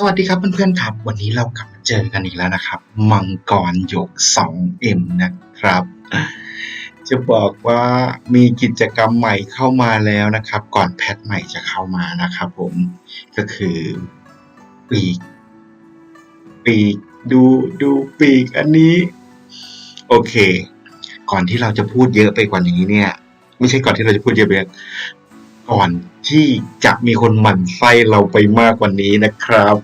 สวัสดีครับเพื่อนๆครับ วันนี้เรากลับมาเจอกันอีกแล้วนะครับ มังกรหยก 2M นะครับ จะบอกว่ามีกิจกรรมใหม่เข้ามาแล้วนะครับ ก่อนแพทใหม่จะเข้ามานะครับผมก็คือปีก ปีกดูดูปีกอันนี้ โอเค ก่อนที่เราจะพูดเยอะไปกว่านี้เนี่ย ไม่ใช่ก่อนที่เราจะพูดเยอะไปก่อน ที่จะมีคนหมั่นไส้เราไปมากกว่านี้นะครับ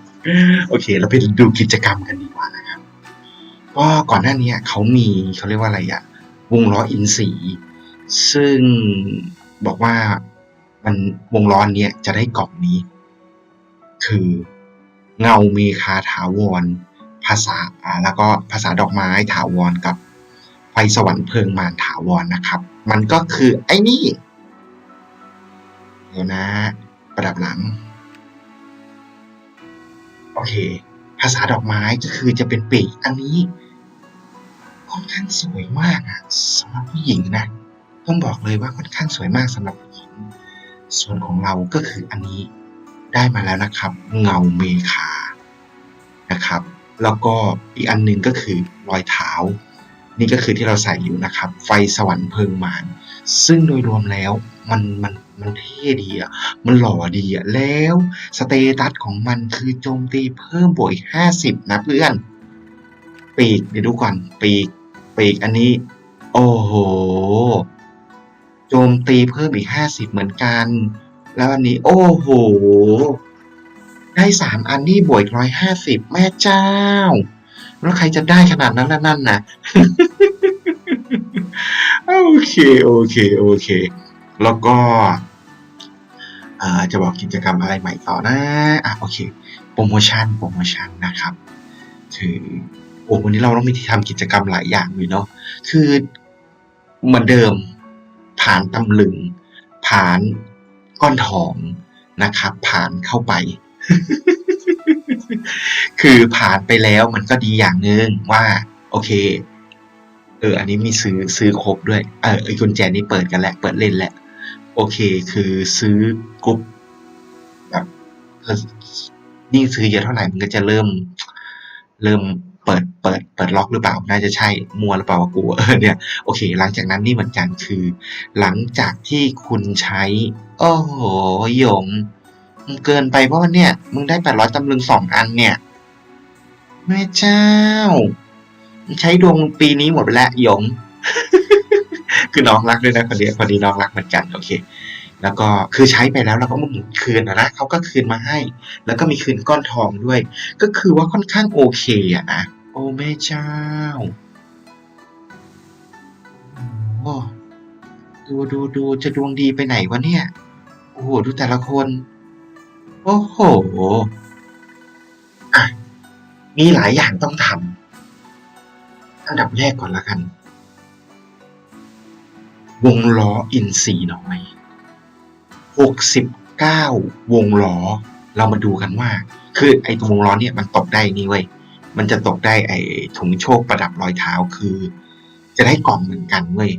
โอเค เราไปดูกิจกรรมกันดีกว่านะครับก็ก่อนหน้านี้เขามีเขาเรียกว่าอะไรอะวงล้ออินสีซึ่งบอกว่ามันวงล้อเนี้ยจะได้กล่องนี้ คือเงาเมคาถาวร ภาษาอ่าแล้วก็ภาษาดอกไม้ถาวรกับไฟสวรรค์เพลิงมารถาวรนะครับ มันก็คือไอ้นี่ เดี๋ยวนะ ประดับหลัง โอเค ภาษาดอกไม้ก็คือจะเป็นปีกอันนี้ค่อนข้างสวยมากอะสำหรับผู้หญิงนะต้องบอกเลยว่าค่อนข้างสวยมากสำหรับผู้หญิงส่วนของเราก็คืออันนี้ได้มาแล้วนะครับ เงาเมคานะครับ แล้วก็อีกอันหนึ่งก็คือรอยเท้า นี่ก็คือที่เราใส่อยู่นะครับ ไฟสวรรค์เพลิงมารซึ่งโดยรวมแล้วมันมัน มันเท่ดีอะ มันหล่อดีอะ แล้วสเตตัสของมันคือโจมตีเพิ่มบวกอีกห้าสิบนะเพื่อน ปีกเดี๋ยวดูก่อนปีก ปีกอันนี้ โอ้โห โจมตีเพิ่มอีกห้าสิบเหมือนกัน แล้วอันนี้ โอ้โห ได้สามอันนี่บวกร้อยห้าสิบแม่เจ้า แล้วใครจะได้ขนาดนั้นละนั่นนะโอเค โอเค โอเค แล้วก็จะบอกกิจกรรมอะไรใหม่ต่อนะอะโอเค โปรโมชั่น โปรโมชั่นนะครับ คือโอ้วันนี้เราต้องมีที่ทำกิจกรรมหลายอย่างเลยเนาะ คือเหมือนเดิม ผ่านตำลึง ผ่านก้อนทองนะครับ ผ่านเข้าไป คือผ่านไปแล้วมันก็ดีอย่างหนึ่งว่า โอเค เออ อันนี้มีซื้อซื้อครบด้วย เออไอ้กุญแจนี้เปิดกันแหละ เปิดเล่นแหละ โอเค คือซื้อกรุ๊ปแบบเออยิ่งซื้อเยอะเท่าไหร่มันก็จะเริ่ม เริ่มเปิดเปิดเปิดล็อกหรือเปล่า น่าจะใช่มัวหรือเปล่าวะกูเออเนี่ยโอเค หลังจากนั้นนี่เหมือนกันคือ หลังจากที่คุณใช้ โอ้โหหยงมึงเกินไปเพราะว่าเนี่ย มึงได้แปดร้อยตำลึงสองอันเนี่ยแม่เจ้า ใช้ดวงปีนี้หมดไปแล้วหยง คือน้องรักด้วยนะคนนี้คนนี้น้องรักเหมือนกันโอเค แล้วก็คือใช้ไปแล้วเราก็มาหมุนคืนนะเขาก็คืนมาให้ แล้วก็มีคืนก้อนทองด้วย ก็คือว่าค่อนข้างโอเคอะนะโอ้แม่เจ้าโอ้ดูดูดูจะดวงดีไปไหนวะเนี่ย โอ้โหดูแต่ละคน โอ้โหอะมีหลายอย่างต้องทำอันดับแรกก่อนละกัน วงล้ออินซีน้อยหกสิบเก้าวงล้อ เรามาดูกันว่า คือไอ้ตรงวงล้อเนี่ยมันตกได้นี่เว้ย มันจะตกได้ไอ้ถุงโชคประดับรอยเท้าคือ จะได้กล่องเหมือนกันเว้ย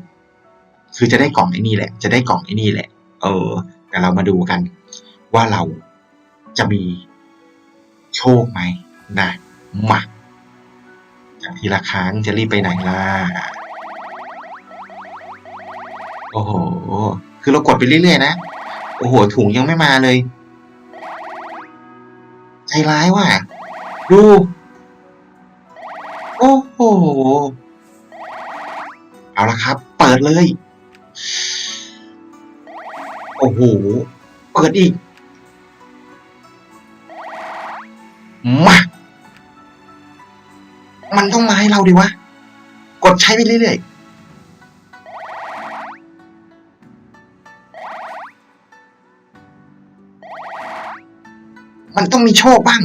คือจะได้กล่องไอ้นี่แหละ จะได้กล่องไอ้นี่แหละ เออ แต่เรามาดูกัน ว่าเราจะมีโชคไหมนะมาจากทีละครั้งจะรีบไปไหนล่ะ โอ้โห คือเรากดไปเรื่อยๆนะ โอ้โห ถุงยังไม่มาเลย ใจร้ายว่ะ ดู โอ้โห เอาละครับ เปิดเลย โอ้โห เปิดอีก มา มันต้องมาให้เราดิวะ กดใช้ไปเรื่อยๆ มันต้องมีโชคบ้าง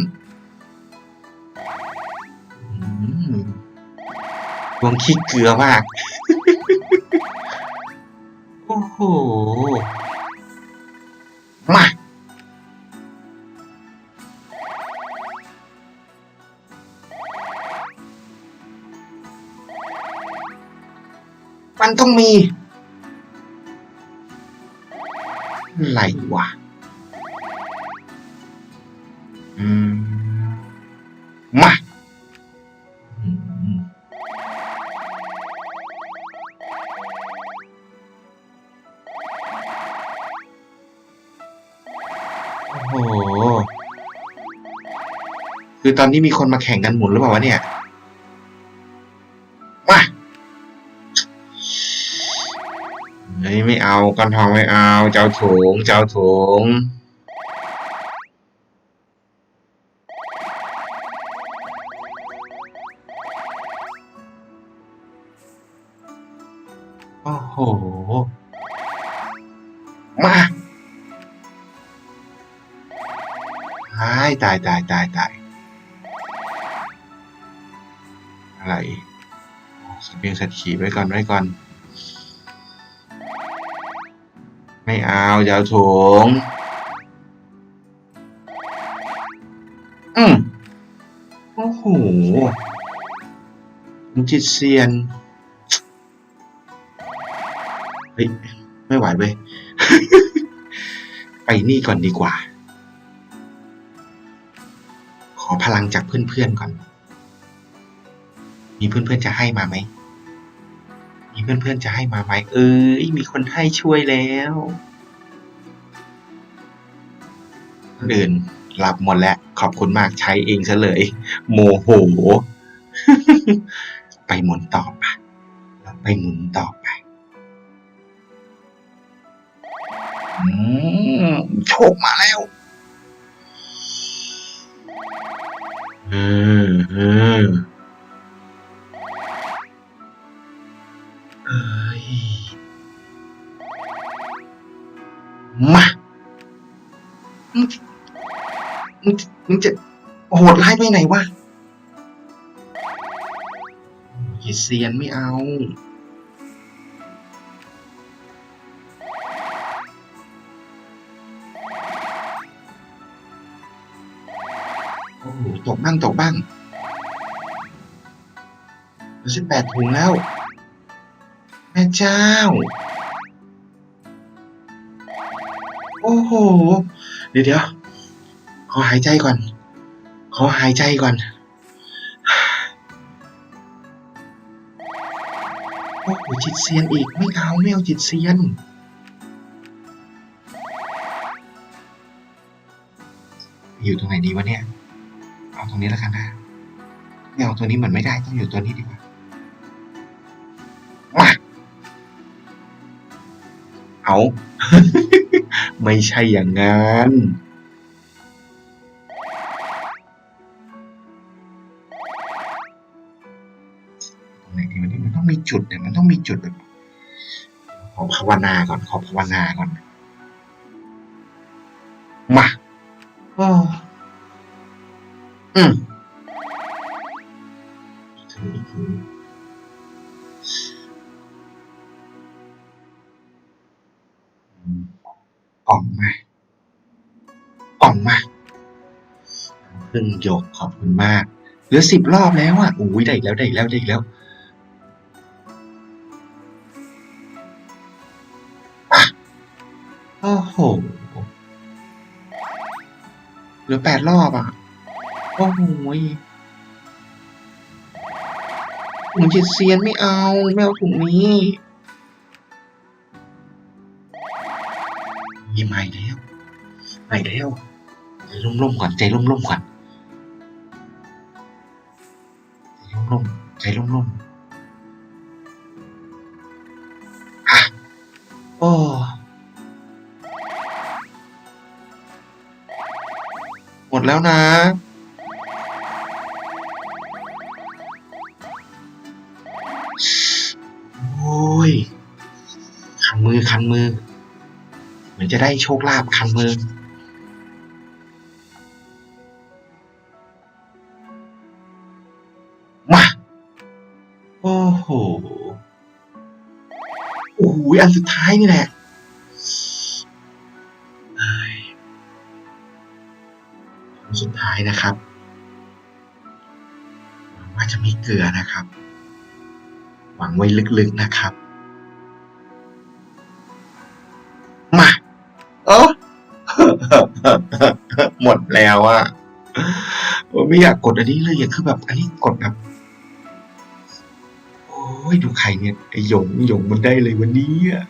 อืมดวงขี้เกลือมาก โอ้โห มา มันต้องมี อะไรวะ คือตอนนี้มีคนมาแข่งกันหมุนหรือเปล่าวะเนี่ย มาเฮ้ยไม่เอาก้อนทองไม่เอา เจ้าโถงเจ้าโถงโอ้โห มาตายตายตายตาย อะไรสเปียงสัตว์ขี่ไว้ก่อนไว้ก่อน ไม่เอาจะเอาถุงอืมโอ้โหมันจิตเซียน เฮ้ย ไม่ไหวเว้ย ไปนี่ก่อนดีกว่า ขอพลังจากเพื่อนๆก่อน มีเพื่อนๆจะให้มาไหม มีเพื่อนๆจะให้มาไหม เอ้ย มีคนให้ช่วยแล้วคนอื่นหลับหมดแล้ว ขอบคุณมากใช้เองซะเลย โมโห ไปหมุนต่อไปไปหมุนต่อไปโชคมาแล้วเออเออ มามึงมึงมึงจะโหดร้ายไปไหนวะอย่าเซียนไม่เอา โอ้โหตกบ้างตกบ้างเหลือสิบแปดถุงแล้ว แม่เจ้า โอ้โห เดี๋ยวเดี๋ยวขอหายใจก่อน ขอหายใจก่อน โอ้โหจิตเซียนอีก ไม่เอาไม่เอาจิตเซียนอยู่ตรงไหนดีวะเนี่ย เอาตรงนี้แล้วกันนะไม่เอาตัวนี้เหมือนไม่ได้ ต้องอยู่ตัวนี้ดีกว่า เอา ไม่ใช่อย่างนั้นตรงไหนดีวะเนี่ยมันต้องมีจุดเนี่ยมันต้องมีจุดแบบขอภาวนาก่อนขอภาวนาก่อนมาโอ้อืม หยกขอบคุณมาก เหลือสิบรอบแล้วอะอุ้ยได้อีกแล้วได้อีกแล้วได้อีกแล้วอโอ้โหเหลือแปดรอบอะ โอ้โหยถุงจิตเซียนไม่เอาไม่เอาถุงนี้มีใหม่แล้วใหม่แล้วใจร่มๆก่อนใจร่มๆก่อน มๆใจร่มๆอะโอ้หมดแล้วนะ โอ้ย คันมือคันมือ เหมือนจะได้โชคลาภคันมือ โอ้โห โอ้โห อันสุดท้ายนี่แหละอันสุดท้ายนะครับหวังว่าจะมีเกลือนะครับ หวังไว้ลึกๆนะครับ มาโอ้หมดแล้วอะโอ้ไม่อยากกดอันนี้เลยอยากคือแบบอันนี้กดแบบ ยดูใครเนี่ยไอหยงหยงมันได้เลยวันนี้อะ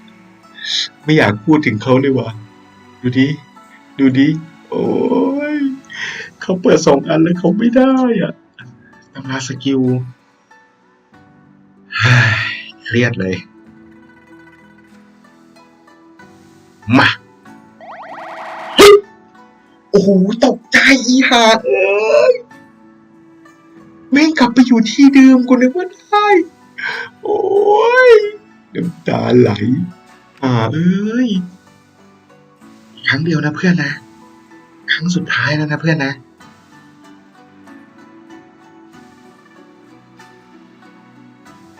ไม่อยากพูดถึงเขาเลยว่ะดูดิดูดิโอ้ยเขาเปิดสองอันแล้วเขาไม่ได้อะตำราสกิลเฮ้ยเครียดเลย มาโอ้โหตกใจอีหาเอ้ยแม่งกลับไปอยู่ที่เดิมกูนึกว่าได้ โอ้ยน้ำตาไหลอ่าเอ้ยครั้งเดียวนะเพื่อนนะ ครั้งสุดท้ายแล้วนะเพื่อนนะ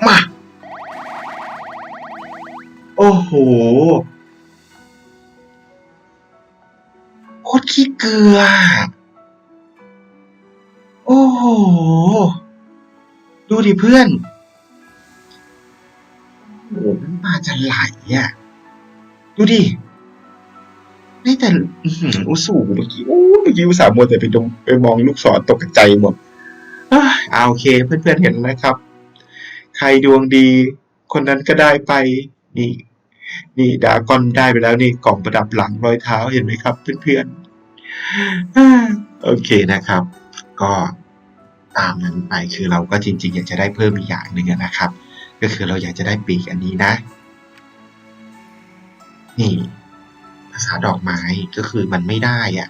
มาโอ้โหโคตรขี้เกลือ โอ้โห ดูดิเพื่อนำตาจะไหลอะ ดูดินี่แต่อืออุสูเมื่อกี้โอ้เมื่อกี้อุตส่าห์มัวแต่ไปดมไปมองลูกศรตกใจหมดอาโอเค เพื่อนๆเห็นนะครับ ใครดวงดี คนนั้นก็ได้ไป นี่ นี่ดากอนได้ไปแล้วนี่กล่องประดับหลังรอยเท้าเห็นไหมครับ เพื่อนๆโอเคนะครับ ก็ตามนั้นไปคือเราก็จริง ๆ อยากจะได้เพิ่มอีกอย่างหนึ่งนะครับ ก็คือเราอยากจะได้ปีกอันนี้นะ นี่ภาษาดอกไม้ก็คือมันไม่ได้อะ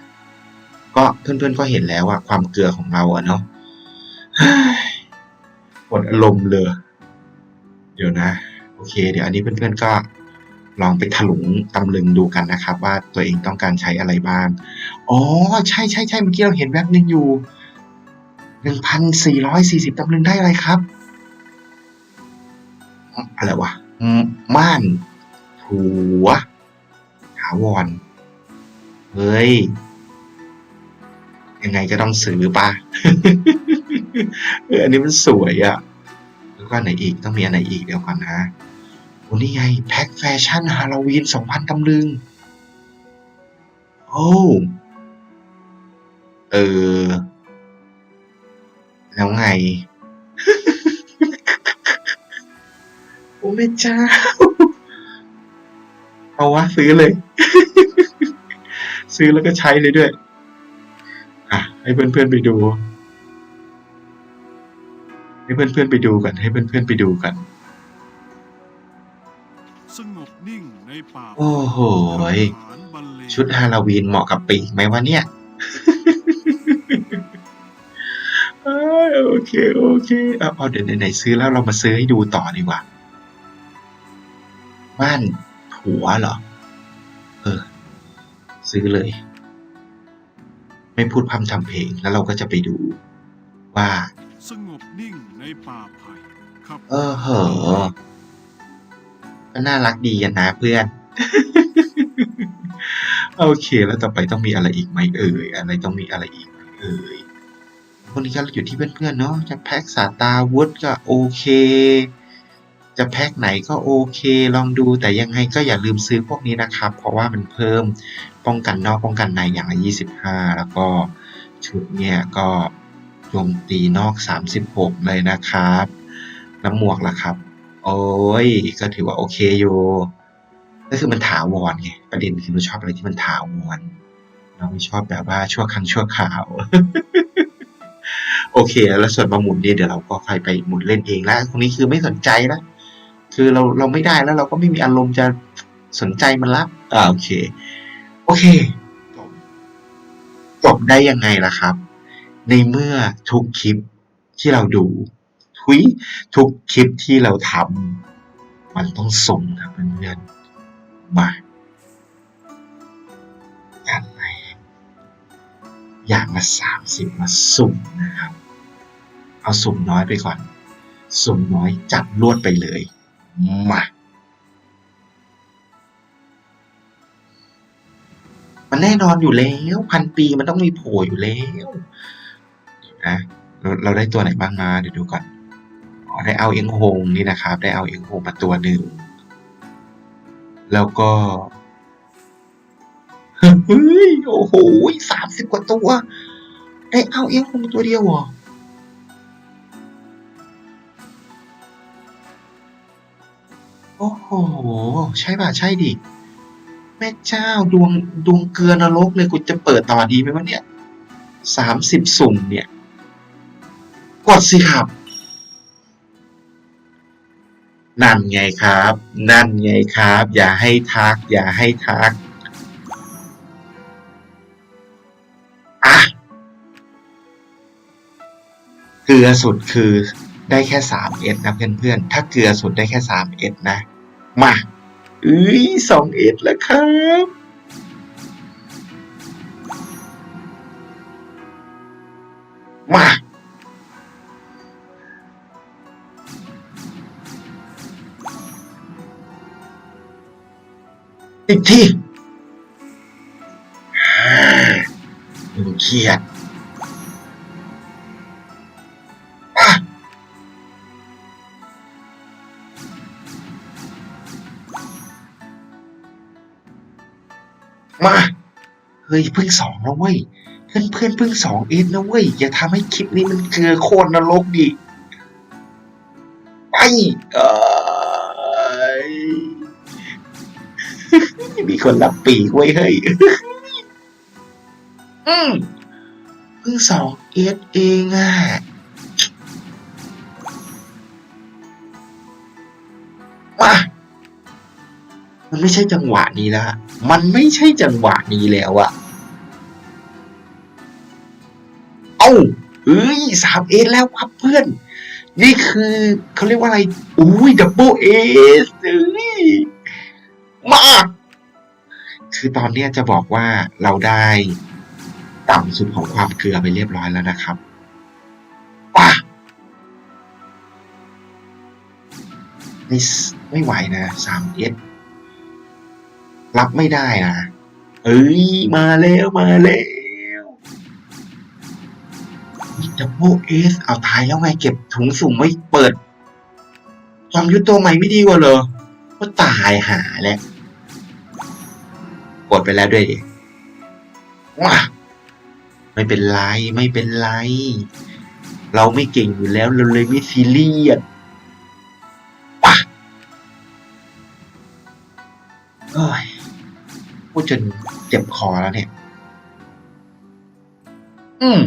ก็เพื่อนๆก็เห็นแล้วอะความเกลือของเราอะเนาะหมดอารมณ์เลย เดี๋ยวนะ โอเค เดี๋ยวอันนี้เพื่อนๆก็ลองไปถลุงตำลึงดูกันนะครับ ว่าตัวเองต้องการใช้อะไรบ้าง อ๋อ ใช่ใช่ใช่เมื่อกี้เราเห็นแว็บหนึ่งอยู่หนึ่งพันสี่ร้อยสี่สิบตำลึงได้อะไรครับ อะไรวะอืมม่านผัวถาวรเฮ้ย ยังไงก็ต้องซื้อปะเอออันนี้มันสวยอะ่ะ แล้วก็อันไหนอีกต้องมีอันไหนอีกเดี๋ยวก่อนนะโอ้นี่ไง แพ็คแฟชั่นฮาโลวีนสองพันตำลึง โอ้ เออ แล้วไง โอ้แม่เจ้า เอาวะซื้อเลย ซื้อแล้วก็ใช้เลยด้วย อะ ให้เพื่อนๆไปดู ให้เพื่อนๆไปดูกันให้เพื่อนๆไปดูกันสงบนิ่งในป่าโอ้โหยทหารบรรเลงชุดฮาโลวีนเหมาะกับปีกไหมวะเนี่ยเอ้ยโอเค โอเคเอาเอาเดี๋ยวไหนๆซื้อแล้วเรามาซื้อให้ดูต่อดีกว่า บ้านผัวเหรอ เออ ซื้อเลย ไม่พูดพร่ำทำเพลงแล้วเราก็จะไปดูว่า สงบนิ่งในป่าไผ่ขับเออเหอะก็น่ารักดีกันนะเพื่อน โอเค แล้วต่อไปต้องมีอะไรอีกไหมเอ่ย อะไรต้องมีอะไรอีกไหมเอ่ยคนนี้ก็อยู่ที่เพื่อนๆเนาะจะแพ็กสาตาวุธก็โอเค จะแพ็กไหนก็โอเคลองดู แต่ยังไงก็อย่าลืมซื้อพวกนี้นะครับ เพราะว่ามันเพิ่มป้องกันนอกป้องกันในอย่างละ 25 แล้วก็ชุดเนี่ยก็โจมตีนอก 36 เลยนะครับแล้วหมวกล่ะครับ โอ้ยก็ถือว่าโอเคอยู่ ก็คือมันถาวรไงประเด็นคือเราชอบอะไรที่มันถาวรเราไม่ชอบแบบว่าชั่วครั้งชั่วคราวโอเค แล้วส่วนมาหมุนเนี่ยเดี๋ยวเราก็ค่อยไปหมุนเล่นเองแล้วตรงนี้คือไม่สนใจแล้ว คือเราเราไม่ได้แล้วเราก็ไม่มีอารมณ์จะสนใจมันละอ่าโอเค โอเคจบจบได้ยังไงล่ะครับ ในเมื่อทุกคลิปที่เราดูทุยทุกคลิปที่เราทำมันต้องส่งครับเพื่อนๆมาการไหนอย่างละสามสิบมาสุ่มนะครับ เอาสุ่มน้อยไปก่อน สุ่มน้อยจัดลวดไปเลย มามันแน่นอนอยู่แล้ว พันปีมันต้องมีโผล่อยู่แล้วนะเราเราได้ตัวไหนบ้างมาเดี๋ยวดูก่อนอได้เอาเอ็งโฮงนี่นะครับ ได้เอาเอ็งโฮงมาตัวหนึ่ง แล้วก็เฮ้ยโอ้โหสามสิบกว่าตัว ได้เอาเอ็งโฮงตัวเดียวเหรอ โอ้โห ใช่ป่ะ ใช่ดิ แม่เจ้าดวงดวงเกลือนรกเลยกูจะเปิดต่อดีไหมวะเนี่ยสามสิบสุ่มเนี่ย กดสิครับ นั่นไงครับ นั่นไงครับ อย่าให้ทัก อย่าให้ทักอะเกลือสุดคือ ได้แค่สามเอ็ดนะเพื่อนๆ ถ้าเกลือสุดได้แค่สามเอ็ดนะ มาเอ้ยสองเอ็ดแล้วครับมาอีกทีอ่าหนึ่งเครียด เฮ้ยเพิ่งสองแล้วเว้ยเพื่อนเพื่อนเพิ่งสองเอ็นนะเว้ยอย่าทำให้คลิปนี้มันเกลือโคตรนรกดิไปเอ้ยมีคนรับปีกไว้ยเฮ้ยอืมเพิ่งสองเอสเองอะมามันไม่ใช่จังหวะนี้แล้ว มันไม่ใช่จังหวะนี้แล้วอะ เอ้าเอ้ยสามเอสแล้วครับเพื่อน นี่คือเขาเรียกว่าอะไร อุ้ยดับเบิลเอสเอ้ยมาก คือตอนเนี้ยจะบอกว่าเราได้ต่ำสุดของความเกลือไปเรียบร้อยแล้วนะครับป่ะไม่ไม่ไหวนะสามเอสรับไม่ได้นะเอ้ยมาแล้วมาแล้ว ดับเบิลเอสเอาตายแล้วไงเก็บถุงสุ่มไม่เปิดจอมยุทธตัวใหม่ไม่ดีกว่าเหรอก็ตายหาแล้วกดไปแล้วด้วยดิว้าไม่เป็นไรไม่เป็นไร เราไม่เก่งอยู่แล้วเราเลยไม่ซีเรียสป่ะโอ้ยพูดจนเจ็บคอแล้วเนี่ย อืม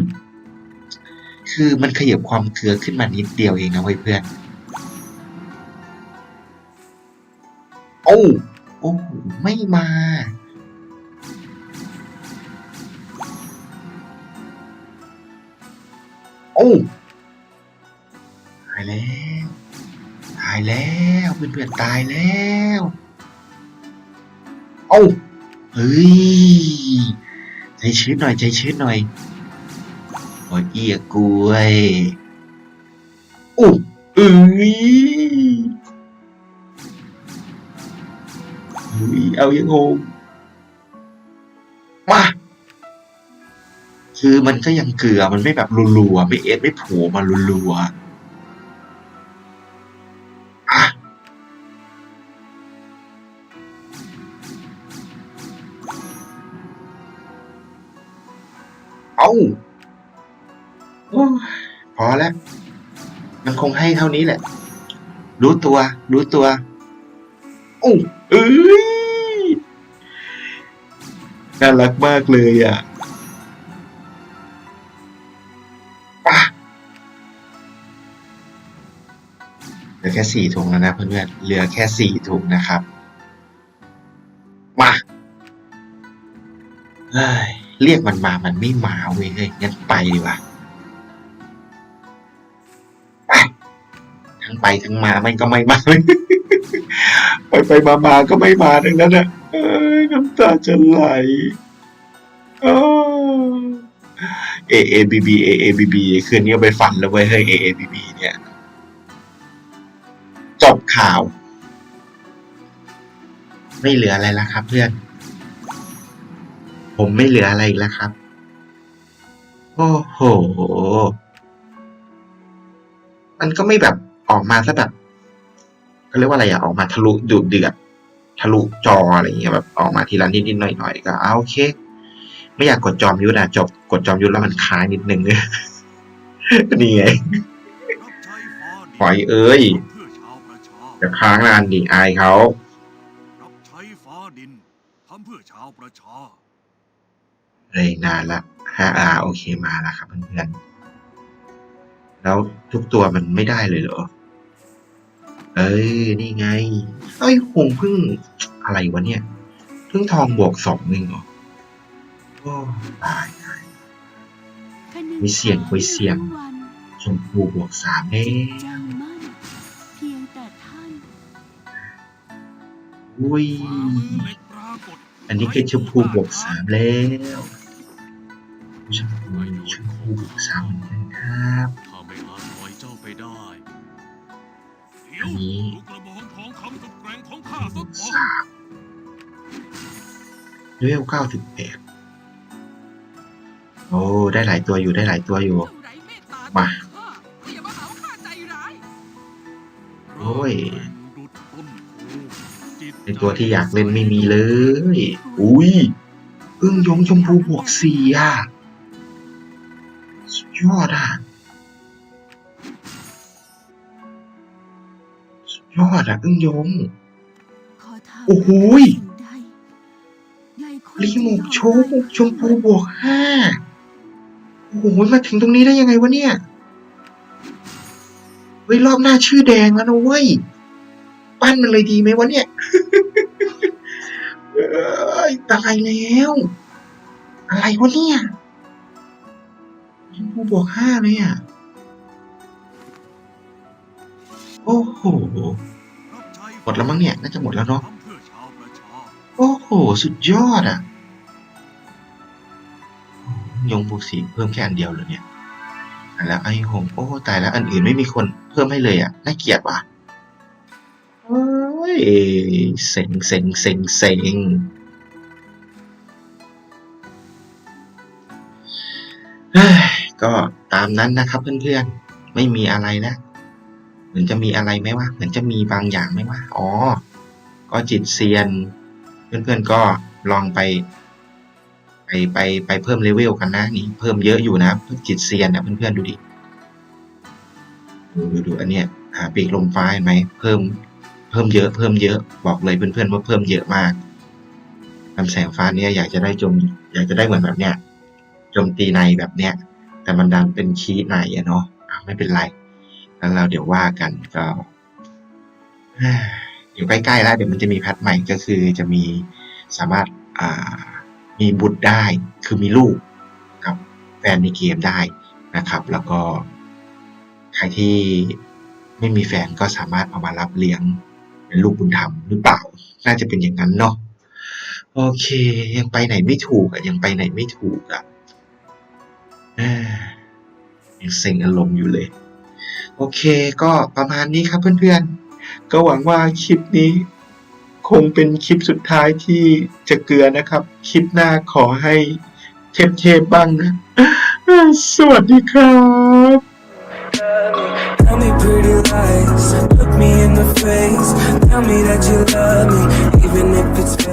คือมันขยับความเกลือขึ้นมานิดเดียวเองนะเพื่อนโอ้โอ้ไม่มาโอ้ตายแล้วตายแล้วเพื่อนๆตายแล้วเอ้เฮ้ยใจชื้นหน่อยใจชื้นหน่อย อเอียกล้วยอู้เอ้ยเฮ้ยเอายังงงมาคือมันก็ยังเกลือมันไม่แบบรัวๆไม่เอสไม่โผล่มารัวๆ งให้เท่านี้แหละ รู้ตัว รู้ตัวโอ้เอ้ยน่ารักมากเลยอะป่ะเหลือแค่สี่ถุงแล้วนะเพื่อนๆเหลือแค่สี่ถุงนะครับ มาเฮ้ยเรียกมันมามันไม่มาเว้ยเฮ้ยงั้นไปดีกว่า ทั้งไปทั้งมามันก็ไม่มา ไปไปมามาก็ไม่มาทั้งนั้นอะน้ำตาจะไหลอ้าว A A B B A A B B คืนนี้ไปฝันแล้วเว้ยเฮ้ย A A B B เนี่ย จบข่าว ไม่เหลืออะไรแล้วครับ เพื่อน ผมไม่เหลืออะไรอีกแล้วครับ โอ้โห มันก็ไม่แบบ ออกมาซะแบบเขาเรียกว่าอะไรอะออกมาทะลุดุเดือดทะลุจออะไรอย่างเงี้ยแบบออกมาทีละนิดนิดๆหน่อยหน่อยๆก็เอาโอเค ไม่อยากกดจอมยุทธอะจบกดจอมยุทธแล้วมันค้างนิดนึงนี่ไงรับใช้ฟ้าดินปล่อยเอ้ยเพื่อชาวประชาจะค้างนานดิอายเขารับใช้ฟ้าดินทำเพื่อชาวประชาเลยนานละฮะอ่าโอเคมาแล้วครับเพื่อนๆแล้วทุกตัวมันไม่ได้เลยเหรอ เอ้ยนี่ไง เอ้ยคงเพิ่งอะไรวะเนี่ยเพิ่งทองบวกสองเองเหรอ โอ้ตายมีเสียงคุยเสียงชมพูบวกสามเอจำมั่นเพียงอุ้ย อันนี้คือชมพูบวกสามแล้วชมพูชมพูบวกสามเหมือนกันครับถ้าไม่อาจปล่อยเจ้าไปได้ ดี๋ยอัวนนี้ลูกกระบองทองคำกับแกร่งของข้าสักพอสามเลเวลเก้าสิบแปดโอ้ ได้หลายตัวอยู่ได้หลายตัวอยู่ มา อย่ามาหาว่าข้าใจร้ายโอ้ย ดุดต้นโพจิตในตัวที่อยากเล่นไม่มีเลย อุ้ยอึ้งยงชมพูบวกสี่อะสุดยอดอะ ยอดอะอึ้งยงขอทานโอ้โหยสิ่งใดใหญ่คนรีโมทโชจะว์ยอมชมพูบวกห้าโอ้โหมาถึงตรงนี้ได้ยังไงวะเนี่ย เฮ้ยรอบหน้าชื่อแดงแล้วนะเว้ย ปั้นมันเลยดีไหมวะเนี่ยเอ้ยตายแล้ว อะไรวะเนี่ยชมพูบวกห้าเลยอะ โอ้โหหมดแล้วมั้งเนี่ยน่าจะหมดแล้วเนาะโอ้โห สุดยอดอะ ยงบวกสีเพิ่มแค่อันเดียวเลยเนี่ยแล้วไอ้หงโอ้ตายแล้วอันอื่นไม่มีคนเพิ่มให้เลยอะน่าเกลียดว่ะโอ้ยเซ็งเซ็งเซ็งเซ็งก็ตามนั้นนะครับเพื่อนๆ ไม่มีอะไรนะ หมือนจะมีอะไรไหมวะเหมือนจะมีบางอย่างไหมวะอ๋อ ก็จิตเซียน เพื่อนๆก็ลองไป ไปไปไปเพิ่มเลเวลกันนะนี่เพิ่มเยอะอยู่นะจิตเซียนนะเพื่อนๆดูดิดูดูดูอันเนี้ยหาปีกลมฟ้าเห็นไหมเพิ่มเพิ่มเยอะเพิ่มเยอะบอกเลยเพื่อนๆว่าเพิ่มเยอะมากลำแสงฟ้าเนี่ยอยากจะได้จมอยากจะได้เหมือนแบบเนี้ยจมตีในแบบเนี้ยแต่มันดันเป็นคีในอะเนาะอะไม่เป็นไร แล้วเราเดี๋ยวว่ากันก็อยู่ใกล้ๆแล้วเดี๋ยวมันจะมีแพทใหม่ก็คือจะมีสามารถอ่ามีบุตรได้คือมีลูกกับแฟนในเกมได้นะครับ แล้วก็ใครที่ไม่มีแฟนก็สามารถเอามารับเลี้ยงเป็นลูกบุญธรรมหรือเปล่า น่าจะเป็นอย่างนั้นเนาะโอเค ยังไปไหนไม่ถูกอะยังไปไหนไม่ถูกอะยังเซ็งอารมณ์อยู่เลย โอเคก็ประมาณนี้ครับเพื่อนๆ ก็หวังว่าคลิปนี้ คงเป็นคลิปสุดท้ายที่จะเกลือนะครับ คลิปหน้าขอให้เทพๆบ้างนะ สวัสดีครับ Tell me pretty lies, look me in the face. Tell me that you love me, even if it's